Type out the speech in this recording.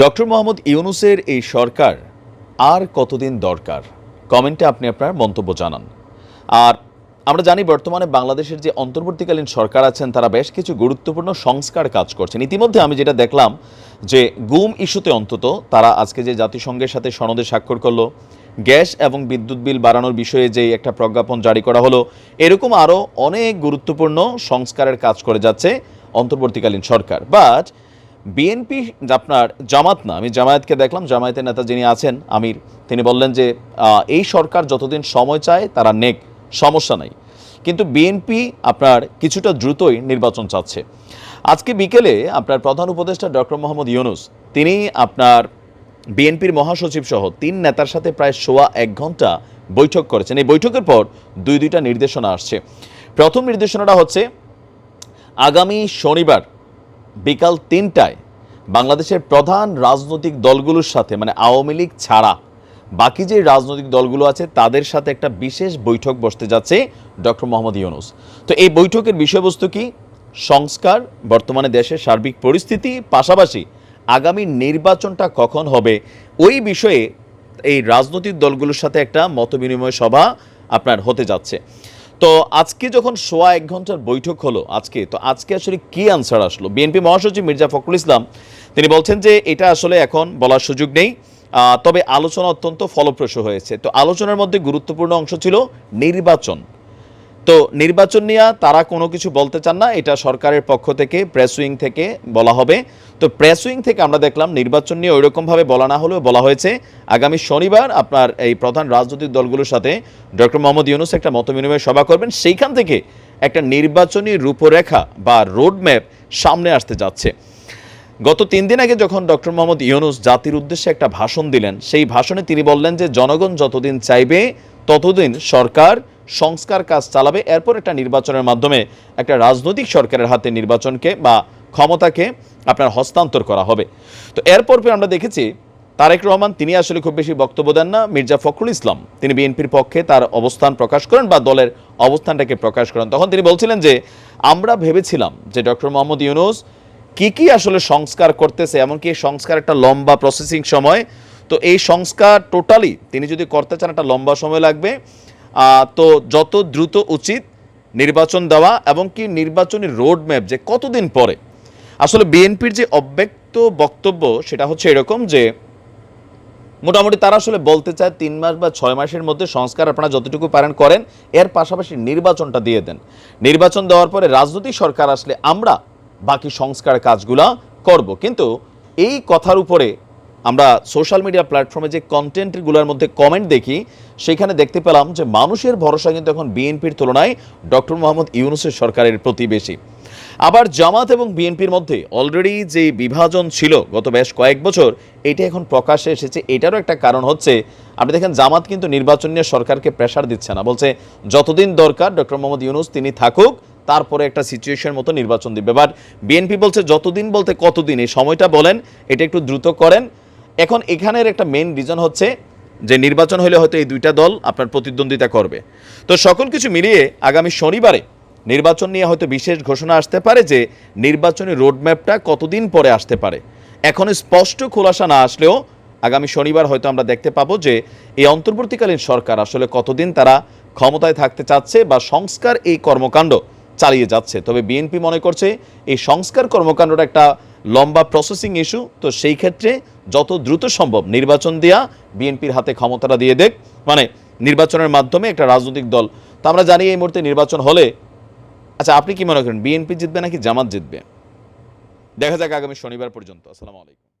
Doctor Mohammad ইউনুসের এই সরকার আর কতদিন দরকার? কমেন্টে আপনি আপনার মন্তব্য জানান। আর আমরা জানি বর্তমানে বাংলাদেশের যে অন্তর্বর্তীকালীন সরকার আছেন, তারা বেশ কিছু গুরুত্বপূর্ণ সংস্কার কাজ করছেন। ইতিমধ্যে আমি যেটা দেখলাম যে গুম ইস্যুতে অন্তত তারা আজকে যে জাতিসংঘের সাথে সনদে স্বাক্ষর করল, গ্যাস এবং বিদ্যুৎ বিল বাড়ানোর বিষয়ে যে একটা প্রজ্ঞাপন জারি করা হলো, এরকম আরও অনেক গুরুত্বপূর্ণ সংস্কারের কাজ করে যাচ্ছে অন্তর্বর্তীকালীন সরকার। বাট বিএনপি আপনার জামাত না, আমি জামায়াতকে দেখলাম, জামায়াতের নেতা যিনি আছেন, আমির, তিনি বললেন যে এই সরকার যতদিন সময় চায় তারা নেক, সমস্যা নাই। কিন্তু বিএনপি আপনার কিছুটা দ্রুতই নির্বাচন চাচ্ছে। আজকে বিকেলে আপনার প্রধান উপদেষ্টা ডক্টর মোহাম্মদ ইউনুস, তিনি আপনার বিএনপির মহাসচিব সহ তিন নেতার সাথে প্রায় সোয়া এক ঘণ্টা বৈঠক করেছেন। এই বৈঠকের পর দুই দুইটা নির্দেশনা আসছে। প্রথম নির্দেশনাটা হচ্ছে, আগামী শনিবার বিকাল তিনটায় বাংলাদেশের প্রধান রাজনৈতিক দলগুলোর সাথে মানে আওয়ামী লীগ ছাড়া বাকি যে রাজনৈতিক দলগুলো আছে, তাদের সাথে একটা বিশেষ বৈঠক বসতে যাচ্ছে ডক্টর মোহাম্মদ ইউনুস। তো এই বৈঠকের বিষয়বস্তু কি? সংস্কার, বর্তমানে দেশের সার্বিক পরিস্থিতি, পাশাপাশি আগামী নির্বাচনটা কখন হবে? ওই বিষয়ে এই রাজনৈতিক দলগুলোর সাথে একটা মতবিনিময় সভা আপনার হতে যাচ্ছে। তো আজকে যখন সোয়া এক ঘণ্টার বৈঠক হলো, আজকে, তো আজকে আসলে কি আনসার আসলো? বিএনপি মহাসচিব মির্জা ফখরুল ইসলাম, তিনি বলছেন যে এটা আসলে এখন বলার সুযোগ নেই। তবে আলোচনা অত্যন্ত ফলপ্রসূ হয়েছে। তো আলোচনার মধ্যে গুরুত্বপূর্ণ অংশ ছিল নির্বাচন। তো নির্বাচন নিয়ে তারা কোনো কিছু বলতে চান না, এটা সরকারের পক্ষ থেকে প্রেস উইং থেকে বলা হবে। তো প্রেস উইং থেকে আমরা দেখলাম নির্বাচন নিয়ে ওইরকমভাবে বলা না হলেও বলা হয়েছে। আগামী শনিবার আপনার এই প্রধান রাজনৈতিক দলগুলোর সাথে ডক্টর মোহাম্মদ ইউনুস একটা মতবিনিময় সভা করবেন। সেইখান থেকে একটা নির্বাচনী রূপরেখা বা রোডম্যাপ সামনে আসতে যাচ্ছে। গত তিন দিন আগে যখন ডক্টর মোহাম্মদ ইউনুস জাতির উদ্দেশ্যে একটা ভাষণ দিলেন, সেই ভাষণে তিনি বললেন যে, জনগণ যতদিন চাইবে, ততদিন সরকার সংস্কার কাজ চালাবে। এরপর একটা নির্বাচনের মাধ্যমে একটা রাজনৈতিক সরকারের হাতে নির্বাচনকে বা ক্ষমতাকে আপনার হস্তান্তর করা হবে। তো এরপর পর আমরা দেখেছি, তারেক রহমান তিনি আসলে খুব বেশি বক্তব্য দেন না, মির্জা ফখরুল ইসলাম। তিনি বিএনপির পক্ষে তার অবস্থান প্রকাশ করেন বা দলের অবস্থানটাকে প্রকাশ করেন। তখন তিনি বলছিলেন যে, আমরা ভেবেছিলাম যে ডক্টর মোহাম্মদ ইউনুস কি কি আসলে সংস্কার করতেছে, এমনকি এই সংস্কার একটা লম্বা প্রসেসিং সময়। তো এই সংস্কার টোটালি তিনি যদি করতে চান, একটা লম্বা সময় লাগবে। তো যত দ্রুত উচিত নির্বাচন দেওয়া এবং কি নির্বাচনী রোড ম্যাপ যে কতদিন পরে। আসলে বিএনপির যে অব্যক্ত বক্তব্য সেটা হচ্ছে এরকম যে, মোটামুটি তারা আসলে বলতে চায় তিন মাস বা ছয় মাসের মধ্যে সংস্কার আপনারা যতটুকু পারেন করেন, এর পাশাপাশি নির্বাচনটা দিয়ে দেন। নির্বাচন দেওয়ার পরে রাজনৈতিক সরকার আসলে আমরা বাকি সংস্কার কাজগুলা করব। কিন্তু এই কথার উপরে আমরা সোশ্যাল মিডিয়া প্ল্যাটফর্মে যে কন্টেন্টগুলোর মধ্যে কমেন্ট দেখি, সেখানে দেখতে পেলাম যে মানুষের ভরসা কিন্তু এখন বিএনপির তুলনায় ডক্টর মোহাম্মদ ইউনুসের সরকারের প্রতি বেশি। আবার জামাত এবং বিএনপির মধ্যে অলরেডি যে বিভাজন ছিল গত বেশ কয়েক বছর, এটা এখন প্রকাশ্যে এসেছে। এটারও একটা কারণ হচ্ছে, আপনি দেখেন জামাত কিন্তু নির্বাচন নিয়ে সরকারকে প্রেশার দিচ্ছে না। বলছে, যতদিন দরকার ডক্টর মোহাম্মদ ইউনুস তিনি থাকুক, তারপরে একটা সিচুয়েশন মতো নির্বাচন দিবে। বাট বিএনপি বলছে, যতদিন বলতে কতদিন? এই সময়টা বলেন, এটা একটু দ্রুত করেন। এখন এখানের একটা মেন রিজন হচ্ছে যে নির্বাচন হলে হয়তো এই দুইটা দল আপনার প্রতিদ্বন্দ্বিতা করবে। তো সকল কিছু মিলিয়ে আগামী শনিবারে নির্বাচন নিয়ে হয়তো বিশেষ ঘোষণা আসতে পারে যে নির্বাচনী রোডম্যাপটা কতদিন পরে আসতে পারে। এখন স্পষ্ট খোলাসা না আসলেও আগামী শনিবার হয়তো আমরা দেখতে পাবো যে এই অন্তর্বর্তীকালীন সরকার আসলে কতদিন তারা ক্ষমতায় থাকতে চাচ্ছে বা সংস্কার এই কর্মকাণ্ড চালিয়ে যাচ্ছে। তবে বিএনপি মনে করছে এই সংস্কার কর্মকাণ্ডটা একটা লম্বা প্রসেসিং ইস্যু তো সেই ক্ষেত্রে যত দ্রুত সম্ভব নির্বাচন দেয়া বিএনপির হাতে ক্ষমতাটা দিয়ে দেখ মানে নির্বাচনের মাধ্যমে একটা রাজনৈতিক দল। তো আমরা জানি এই মুহূর্তে নির্বাচন হলে আচ্ছা আপনি কি মনে করেন বিএনপি জিতবে নাকি জামাত জিতবে? দেখা যাক আগামী শনিবার পর্যন্ত। আসসালামু আলাইকুম।